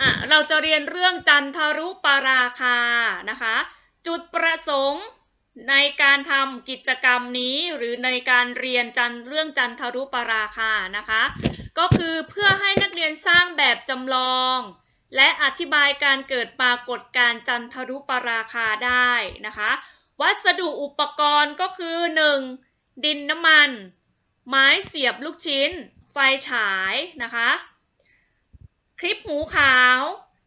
อะเราจะเรียนเรื่องจันทรุปราคานะคะ จุดประสงค์ในการทำกิจกรรมนี้หรือในการเรียนจันเรื่องจันทรุปราคานะคะ ก็คือเพื่อให้นักเรียนสร้างแบบจำลอง และอธิบายการเกิดปรากฏการณ์จันทรุปราคาได้นะคะ วัสดุอุปกรณ์ก็คือ 1. ดินน้ำมัน ไม้เสียบลูกชิ้น ไฟฉายนะคะ คลิปหูขาว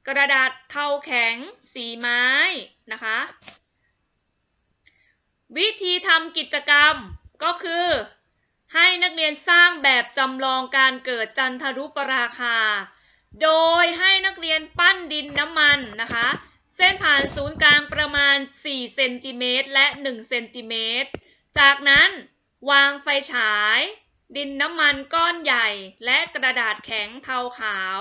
กระดาษเทาแข็ง สีไม้นะคะ วิธีทำกิจกรรมก็คือ ให้นักเรียนสร้างแบบจำลองการเกิดจันทรุปราคา โดยให้นักเรียนปั้นดินน้ำมันนะคะ เส้นผ่านศูนย์กลางประมาณ 4 เซนติเมตรและ 1 เซนติเมตร จากนั้นวางไฟฉายดินน้ำมันก้อนใหญ่และกระดาษแข็งเทาขาว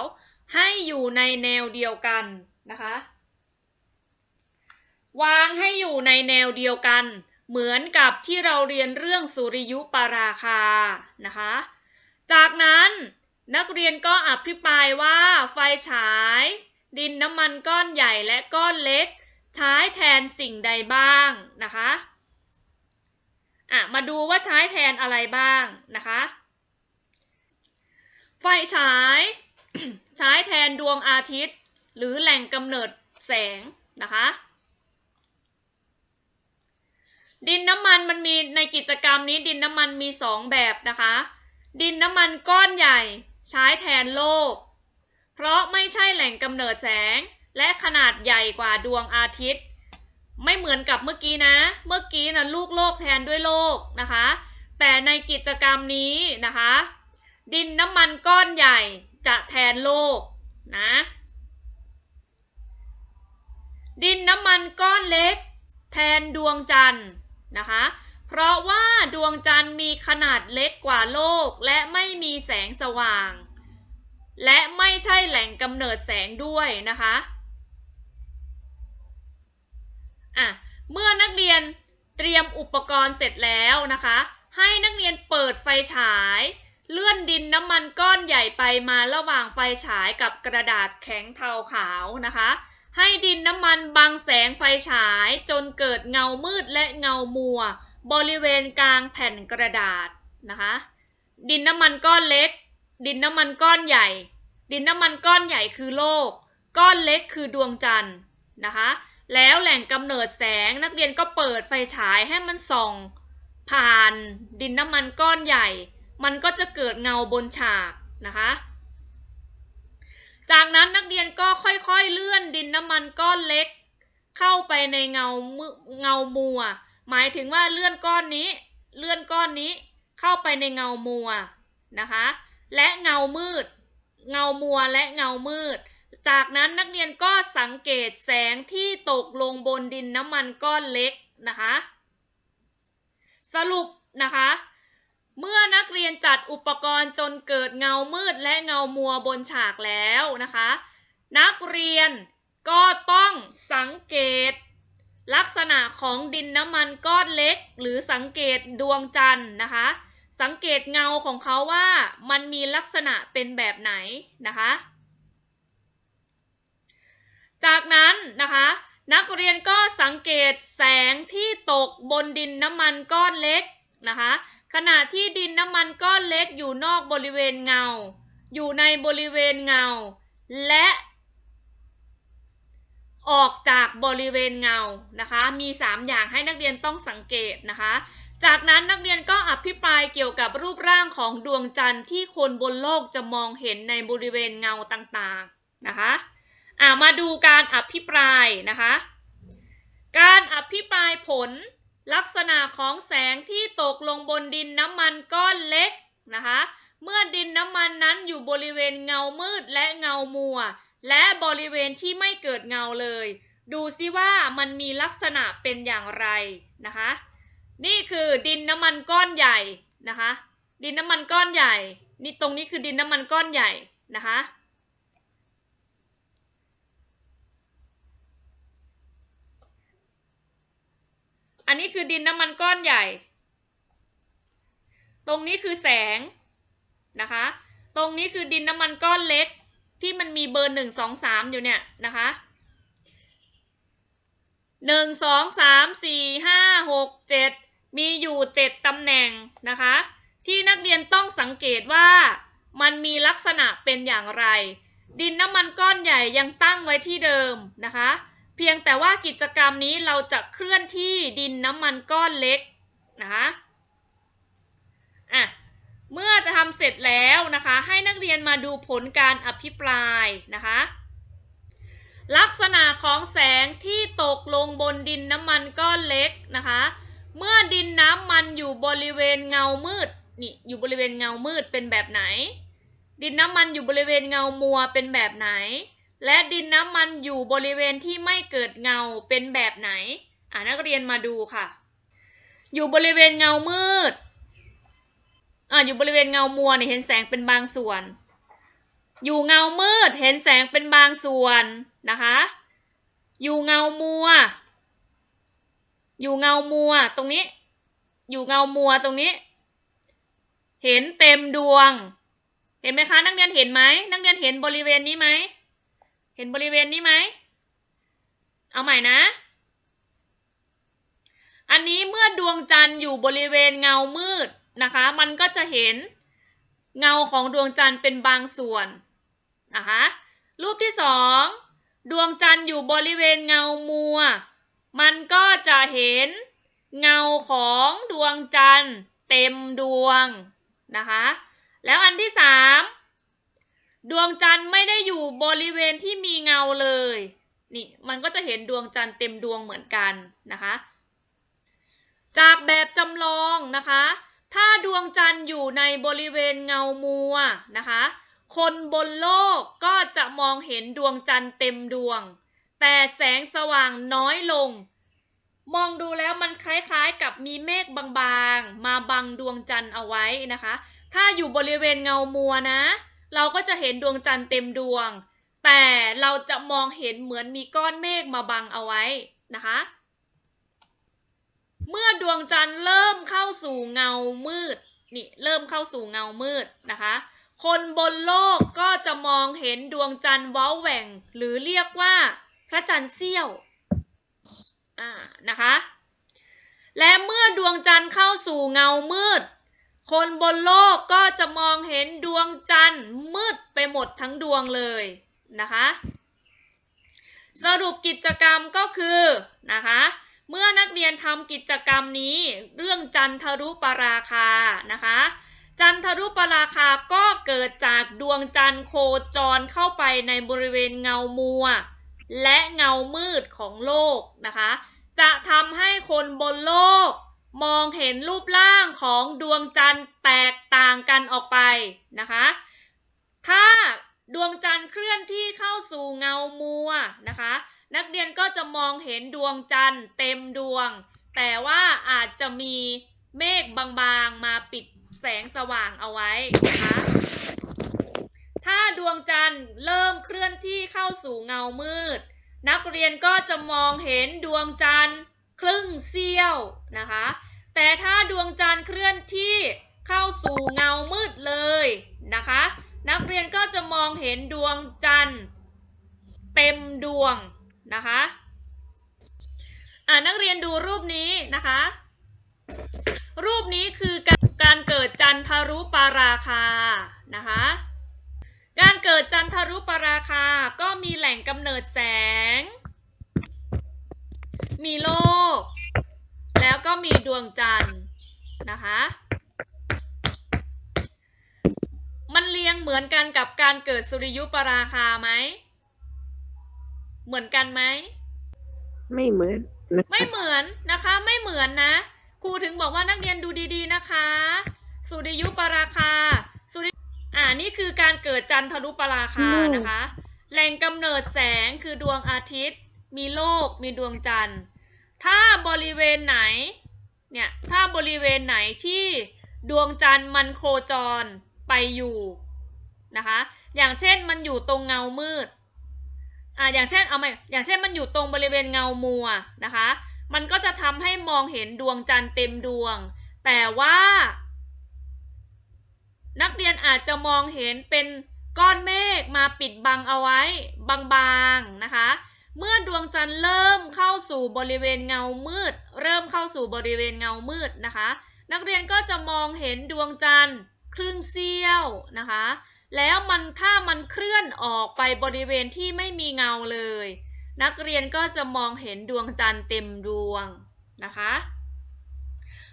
ให้อยู่ในแนวเดียวกันนะคะ วางให้อยู่ในแนวเดียวกัน เหมือนกับที่เราเรียนเรื่องสุริยุปราคานะคะ จากนั้นนักเรียนก็อภิปรายว่าไฟฉาย ดินน้ำมันก้อนใหญ่และก้อนเล็ก ใช้แทนสิ่งใดบ้างนะคะอะมาดูว่าใช้แทนอะไรบ้างนะคะ ไฟฉาย ใช้แทนดวงอาทิตย์ หรือแหล่งกำเนิดแสงนะคะ ดินน้ำมันมันมีในกิจกรรมนี้ดินน้ำมันมี 2 แบบนะคะ ดินน้ำมันก้อนใหญ่ใช้แทนโลก เพราะไม่ใช่แหล่งกำเนิดแสงและขนาดใหญ่กว่าดวงอาทิตย์ ไม่เหมือนกับเมื่อกี้นะ เมื่อกี้นะลูกโลกแทนด้วยโลกนะคะ แต่ในกิจกรรมนี้นะคะ ดินน้ำมันก้อนใหญ่ จะแทนโลกนะ ดินน้ำมันก้อนเล็ก แทนดวงจันทร์นะคะ เพราะว่าดวงจันทร์มีขนาดเล็กกว่าโลกและไม่มีแสงสว่าง และไม่ใช่แหล่งกำเนิดแสงด้วยนะคะอะเมื่อนักเรียนเตรียมอุปกรณ์เสร็จแล้วนะคะ ให้นักเรียนเปิดไฟฉาย เลื่อนดินน้ำมันก้อนใหญ่ไปมาระหว่างไฟฉายกับกระดาษแข็งเทาขาวนะคะ ให้ดินน้ำมันบังแสงไฟฉายจนเกิดเงามืดและเงามัว บริเวณกลางแผ่นกระดาษนะคะ ดินน้ำมันก้อนเล็ก ดินน้ำมันก้อนใหญ่ ดินน้ำมันก้อนใหญ่คือโลก ก้อนเล็กคือดวงจันทร์นะคะ แล้วแหล่งกำเนิดแสงนักเรียนก็เปิดไฟฉายให้มันส่อง ผ่านดินน้ำมันก้อนใหญ่ มันก็จะเกิดเงาบนฉากนะคะ จากนั้นนักเรียนก็ค่อยๆเลื่อนดินน้ำมันก้อนเล็ก เข้าไปในเงาเงามัว หมายถึงว่าเลื่อนก้อนนี้ เลื่อนก้อนนี้เข้าไปในเงามัวนะคะ และเงามืด เงามัวและเงามืด จากนั้นนักเรียนก็สังเกตแสงที่ตกลงบนดินน้ำมันก้อนเล็กนะคะ สรุปนะคะ เมื่อนักเรียนจัดอุปกรณ์จนเกิดเงามืดและเงามัวบนฉากแล้วนะคะ นักเรียนก็ต้องสังเกต ลักษณะของดินน้ำมันก้อนเล็ก หรือสังเกตดวงจันทร์นะคะ สังเกตเงาของเขาว่ามันมีลักษณะเป็นแบบไหนนะคะ จากนั้นนะคะนักเรียนก็สังเกตแสงที่ตกบนดินน้ำมันก้อนเล็ก นะคะ ขณะที่ดินน้ำมันก้อนเล็กอยู่นอกบริเวณเงา อยู่ในบริเวณเงา และ ออกจากบริเวณเงานะคะ มี 3 อย่างให้นักเรียนต้องสังเกตนะคะ จากนั้นนักเรียนก็อภิปรายเกี่ยวกับรูปร่างของดวงจันทร์ที่คนบนโลกจะมองเห็นในบริเวณเงาต่างๆนะคะอ่ามาดูการอภิปรายนะคะ การอภิปรายผล ลักษณะของแสงที่ตกลงบนดินน้ำมันก้อนเล็กนะคะ เมื่อดินน้ำมันนั้นอยู่บริเวณเงามืดและเงามัว และบริเวณที่ไม่เกิดเงาเลย ดูซิว่ามันมีลักษณะเป็นอย่างไรนะคะ นี่คือดินน้ำมันก้อนใหญ่นะคะ ดินน้ำมันก้อนใหญ่ นี่ตรงนี้คือดินน้ำมันก้อนใหญ่นะคะ นี้คือดินน้ำมันก้อนใหญ่ ตรงนี้คือแสงนะคะ ตรงนี้คือดินน้ำมันก้อนเล็กที่มันมีเบอร์หนึ่งสองสามอยู่เนี่ยนะคะหนึ่งสองสามสี่ห้าหกเจ็ดมีอยู่เจ็ดตำแหน่งนะคะ ที่นักเรียนต้องสังเกตว่ามันมีลักษณะเป็นอย่างไร ดินน้ำมันก้อนใหญ่ยังตั้งไว้ที่เดิมนะคะ เพียงแต่ว่ากิจกรรมนี้เราจะเคลื่อนที่ดินน้ำมันก้อนเล็กนะคะอะเมื่อจะทำเสร็จแล้วนะคะ ให้นักเรียนมาดูผลการอภิปรายนะคะ ลักษณะของแสงที่ตกลงบนดินน้ำมันก้อนเล็กนะคะ เมื่อดินน้ำมันอยู่บริเวณเงามืดนี่อยู่บริเวณเงามืดเป็นแบบไหน ดินน้ำมันอยู่บริเวณเงามัวเป็นแบบไหน และดินน้ำมันอยู่บริเวณที่ไม่เกิดเงาเป็นแบบไหน อ่านักเรียนมาดูค่ะ อยู่บริเวณเงามืด อ่าอยู่บริเวณเงามัวเนี่ยเห็นแสงเป็นบางส่วน อยู่เงามืดเห็นแสงเป็นบางส่วนนะคะ อยู่เงามัว อยู่เงามัวตรงนี้ อยู่เงามัวตรงนี้ เห็นเต็มดวง เห็นไหมคะ นักเรียนเห็นไหมนักเรียนเห็นบริเวณนี้ไหม เห็นบริเวณนี้ไหม เอาใหม่นะ อันนี้เมื่อดวงจันทร์อยู่บริเวณเงามืดนะคะ มันก็จะเห็นเงาของดวงจันทร์เป็นบางส่วนนะคะ รูปที่สองดวงจันทร์อยู่บริเวณเงามัว มันก็จะเห็นเงาของดวงจันทร์เต็มดวงนะคะ แล้วอันที่สาม ดวงจันทร์ไม่ได้อยู่บริเวณที่มีเงาเลย นี่มันก็จะเห็นดวงจันทร์เต็มดวงเหมือนกันนะคะ จากแบบจำลองนะคะ ถ้าดวงจันทร์อยู่ในบริเวณเงามัวนะคะ คนบนโลกก็จะมองเห็นดวงจันทร์เต็มดวง แต่แสงสว่างน้อยลง มองดูแล้วมันคล้ายๆกับมีเมฆบางๆ มาบังดวงจันทร์เอาไว้นะคะ ถ้าอยู่บริเวณเงามัวนะ เราก็จะเห็นดวงจันทร์เต็มดวง แต่เราจะมองเห็นเหมือนมีก้อนเมฆมาบังเอาไว้นะคะ เมื่อดวงจันทร์เริ่มเข้าสู่เงามืดนี่เริ่มเข้าสู่เงามืดนะคะ คนบนโลกก็จะมองเห็นดวงจันทร์ว้าแหว่ง หรือเรียกว่าพระจันทร์เสี้ยวอ่านะคะ และเมื่อดวงจันทร์เข้าสู่เงามืด คนบนโลกก็จะมองเห็นดวงจันทร์มืดไปหมดทั้งดวงเลยนะคะ สรุปกิจกรรมก็คือนะคะเมื่อนักเรียนทำกิจกรรมนี้เรื่องจันทรุปราคานะคะ จันทรุปราคาก็เกิดจากดวงจันทร์โคจรเข้าไปในบริเวณเงามัว และเงามืดของโลกนะคะ จะทำให้คนบนโลก มองเห็นรูปร่างของดวงจันทร์แตกต่างกันออกไปนะคะ ถ้าดวงจันทร์เคลื่อนที่เข้าสู่เงามัวนะคะ นักเรียนก็จะมองเห็นดวงจันทร์เต็มดวง แต่ว่าอาจจะมีเมฆบางๆมาปิดแสงสว่างเอาไว้นะคะถ้าดวงจันทร์เริ่มเคลื่อนที่เข้าสู่เงามืด นักเรียนก็จะมองเห็นดวงจันทร์ ครึ่งเสี้ยวนะคะ แต่ถ้าดวงจันทร์เคลื่อนที่เข้าสู่เงามืดเลยนะคะ นักเรียนก็จะมองเห็นดวงจันทร์เต็มดวงนะคะอ่านักเรียนดูรูปนี้นะคะ รูปนี้คือการการเกิดจันทรุปาราคานะคะ การเกิดจันทรุปราคาก็มีแหล่งกำเนิดแสง มีโลก แล้วก็มีดวงจันทร์นะคะ มันเรียงเหมือนกันกับการเกิดสุริยุปราคาไหม เหมือนกันไหม ไม่เหมือนนะไม่เหมือนนะคะ ไม่เหมือนนะ ครูถึงบอกว่านักเรียนดูดีๆนะคะ สุริยุปราคา สุริ อ่า นี่คือการเกิดจันทรุปราคานะคะ แหล่งกำเนิดแสงคือดวงอาทิตย์ มีโลก มีดวงจันทร์ ถ้าบริเวณไหน เนี่ย ถ้าบริเวณไหนที่ดวงจันทร์มันโคจรไปอยู่นะคะ อย่างเช่นมันอยู่ตรงเงามืด อ่า อย่างเช่น เอาใหม่อย่างเช่นมันอยู่ตรงบริเวณเงามัวนะคะ มันก็จะทำให้มองเห็นดวงจันทร์เต็มดวง แต่ว่า นักเรียนอาจจะมองเห็นเป็นก้อนเมฆมาปิดบังเอาไว้บางๆนะคะ เมื่อดวงจันทร์เริ่มเข้าสู่บริเวณเงามืด เริ่มเข้าสู่บริเวณเงามืดนะคะ นักเรียนก็จะมองเห็นดวงจันทร์ครึ่งเสี้ยวนะคะ แล้วมันถ้ามันเคลื่อนออกไปบริเวณที่ไม่มีเงาเลย นักเรียนก็จะมองเห็นดวงจันทร์เต็มดวงนะคะ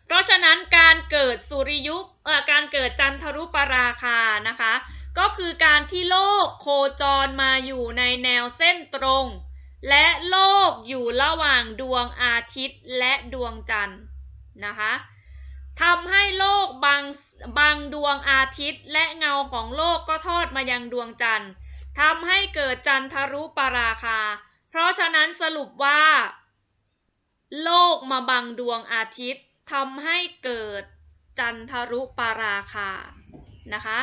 เพราะฉะนั้นการเกิดสุริยุปเอ่อการเกิดจันทรุปราคานะคะ ก็คือการที่โลกโคจรมาอยู่ในแนวเส้นตรง และโลกอยู่ระหว่างดวงอาทิตย์และดวงจันทร์นะคะทำให้โลกบางบางดวงอาทิตย์ และเงาของโลกก็ทอดมายังดวงจันทร์ทำให้เกิดจันทรุปราคา เพราะฉะนั้นสรุปว่า โลกมาบังดวงอาทิตย์ทำให้เกิดจันทรุปราคานะคะ